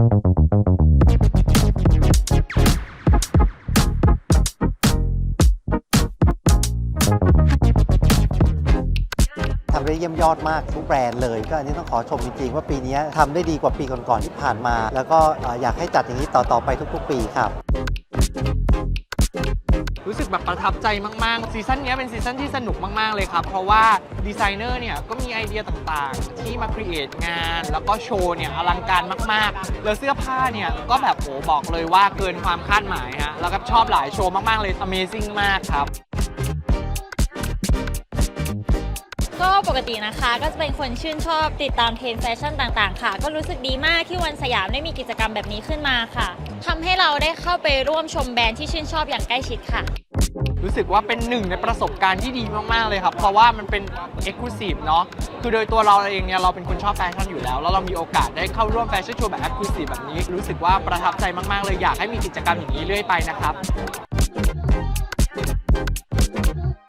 ทำได้เยี่ยมยอดมากทุกแบรนด์เลย ก็อันนี้ต้องขอชมจริงๆ ว่าปีนี้ทำได้ดีกว่าปีก่อนๆที่ผ่านมา แล้วก็อยากให้จัดอย่างนี้ต่อๆไปทุกๆ ปีครับ รู้สึกแบบประทับใจมาก ๆ ซีซั่นนี้เป็นซีซั่นที่สนุกมาก ๆ เลยครับ เพราะว่าดีไซเนอร์เนี่ยก็มีไอเดียต่างๆ ที่มาครีเอทงาน แล้วก็โชว์เนี่ยอลังการมาก ๆ แล้วเสื้อผ้าเนี่ยก็แบบโหบอกเลยว่าเกินความคาดหมายฮะ แล้วก็ชอบหลายโชว์มาก ๆ เลย Amazing มากครับ ปกตินะคะ ก็จะเป็นคนชื่นชอบติดตามเทรนด์แฟชั่นต่างๆ ค่ะ ก็รู้สึกดีมากที่วันสยามได้มีกิจกรรมแบบนี้ขึ้นมาค่ะทำให้เราได้เข้าไปร่วมชมแบรนด์ที่ชื่นชอบอย่างใกล้ชิดค่ะ รู้สึกว่าเป็นหนึ่งในประสบการณ์ที่ดีมาก ๆ เลยครับ เพราะว่ามันเป็น Exclusive เนาะคือโดยตัวเราเองเนี่ยเราเป็นคนชอบแฟชั่นอยู่แล้ว แล้วเรามีโอกาสได้เข้าร่วมแฟชั่นโชว์แบบ Exclusive แบบนี้ รู้สึกว่าประทับใจมาก ๆ เลยอยากให้มีกิจกรรมอย่างนี้เรื่อยไปนะครับ